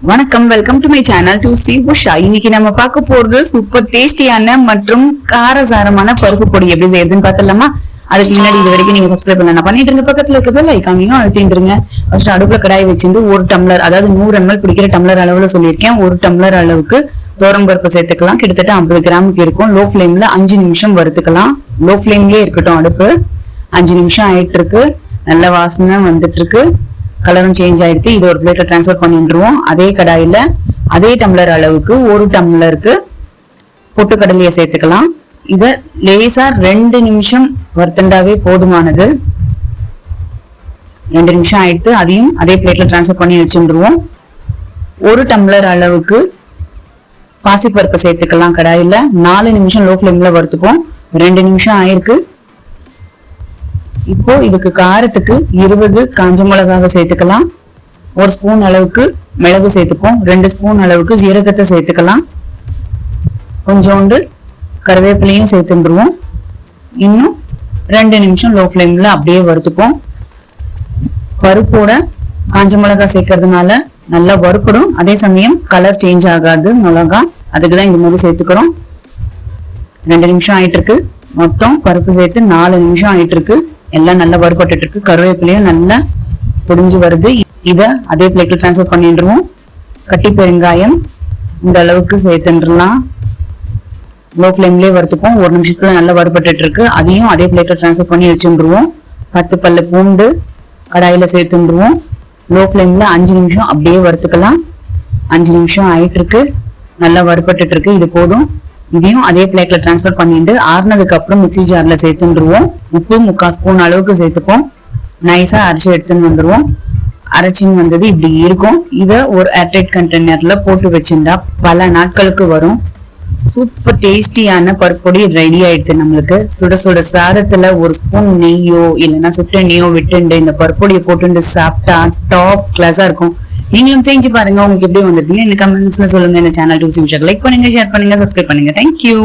வணக்கம் welcome to my channel டு சி உஷா இன்னைக்கு நம்ம பார்க்க போறது சூப்பர் டேஸ்டியான மற்றும் காரசாரமான பருப்பு பொடி எப்படி செய்யறதுன்னு பார்த்தலாமா அதுக்கு முன்னாடி இது வரைக்கும் நீங்க சப்ஸ்கிரைப் பண்ணல பண்ணிட்டு இருங்க. பக்கத்துல இருக்க பெல் ஐக்கானையும் அழுத்திட்டுருங்க ஃபர்ஸ்ட் அடுப்புல கடாய் வச்சிருந்து ஒரு டம்ளர் அதாவது நூறு எம்எல் பிடிக்கிற டம்ளர் அளவுல சொல்லியிருக்கேன். ஒரு டம்ளர் அளவுக்கு தோரம் பருப்பு சேர்த்துக்கலாம். கிட்டத்தட்ட ஐம்பது கிராமுக்கு இருக்கும். லோ ஃபிளேம்ல அஞ்சு நிமிஷம் வறுத்துக்கலாம். லோ ஃபிளேம்லயே இருக்கட்டும் அடுப்பு. அஞ்சு நிமிஷம் ஆயிட்டு இருக்கு நல்ல வாசனை வந்துட்டு இருக்கு கலரும் சேஞ்ச் ஆயிடுத்து இது ஒரு பிளேட்ல ட்ரான்ஸ்ஃபர் பண்ணிட்டுருவோம். அதே கடாயில அதே டம்ளர் அளவுக்கு ஒரு டம்ளருக்கு பொட்டுக்கடலையை சேர்த்துக்கலாம். இதை லேசா ரெண்டு நிமிஷம் வறுத்தண்டாவே போதுமானது. ரெண்டு நிமிஷம் ஆயிடுத்து அதையும் அதே பிளேட்ல ட்ரான்ஸ்ஃபர் பண்ணி வச்சுருவோம் ஒரு டம்ளர் அளவுக்கு பாசிப்பருப்பை சேர்த்துக்கலாம் கடாயில. நாலு நிமிஷம் லோ ஃப்ளேம்ல வறுத்துப்போம். ரெண்டு நிமிஷம் ஆயிருக்கு. இப்போ இதுக்கு காரத்துக்கு இருபது காஞ்ச மிளகாவை சேர்த்துக்கலாம். ஒரு ஸ்பூன் அளவுக்கு மிளகு சேர்த்துப்போம். ரெண்டு ஸ்பூன் அளவுக்கு ஜீரகத்தை சேர்த்துக்கலாம். கொஞ்சோண்டு கருவேப்பிலையும் சேர்த்துருவோம் இன்னும் ரெண்டு நிமிஷம் லோ ஃப்ளேமில் அப்படியே வறுத்துப்போம். பருப்போட காஞ்ச மிளகா சேர்க்கறதுனால நல்லா வறுப்படும் அதே சமயம் கலர் சேஞ்ச் ஆகாது மிளகா. அதுக்கு தான் இது மாதிரி சேர்த்துக்கிறோம். ரெண்டு நிமிஷம் ஆயிட்டு இருக்கு மொத்தம் பருப்பு சேர்த்து நாலு நிமிஷம் ஆயிட்டு இருக்கு எல்லாம் நல்லா வறுபட்டு இருக்கு கருவேப்பிலையும் நல்லா பொடிஞ்சு வருது. இதை அதே பிளேட்ல ட்ரான்ஸ்ஃபர் பண்ணிடுவோம். கட்டி பெருங்காயம் இந்த அளவுக்கு சேர்த்துடலாம். லோ ஃப்ளேம்லயே வறுத்துப்போம். ஒரு நிமிஷத்துல நல்லா வறுபட்டு இருக்கு அதையும் அதே பிளேட்ல ட்ரான்ஸ்ஃபர் பண்ணி வச்சுருவோம் பத்து பல்லு பூண்டு கடாயில சேர்த்துருவோம் லோ ஃப்ளேம்ல அஞ்சு நிமிஷம் அப்படியே வறுத்துக்கலாம். அஞ்சு நிமிஷம் ஆயிட்டு இருக்கு நல்லா வறுபட்டு இருக்கு இது போதும். இதையும் அதே பிளேட்ல டிரான்ஸ்ஃபர் பண்ணிட்டு ஆறுனதுக்கு அப்புறம் மிக்சி ஜார்ல சேர்த்துருவோம் உப்பு முக்கால் ஸ்பூன் அளவுக்கு சேர்த்துப்போம். நைஸா அரைச்சி எடுத்துன்னு வந்துருவோம். அரைச்சின்னு வந்தது இப்படி இருக்கும். இதை ஒரு ஏர்டைட் கண்டெய்னர்ல போட்டு வச்சிருந்தா பல நாட்களுக்கு வரும். சூப்பர் டேஸ்டியான பருப்பொடி ரெடி ஆயிடுது நம்மளுக்கு. சுட சுட சாதத்துல ஒரு ஸ்பூன் நெய்யோ இல்லைன்னா சுட்டெண்ணையோ விட்டுண்டு இந்த பருப்பொடியை போட்டுண்டு சாப்பிட்டா டாப் கிளாஸா இருக்கும். நீங்களும் செஞ்சு பாருங்க உங்களுக்கு எப்படி வந்திருக்கீங்க என்ன கமெண்ட்ஸ்ல சொல்லுங்க. இந்த சேனல் டூ லைக் பண்ணுங்க ஷேர் பண்ணுங்க சப்ஸ்கிரைப் பண்ணுங்க. Thank you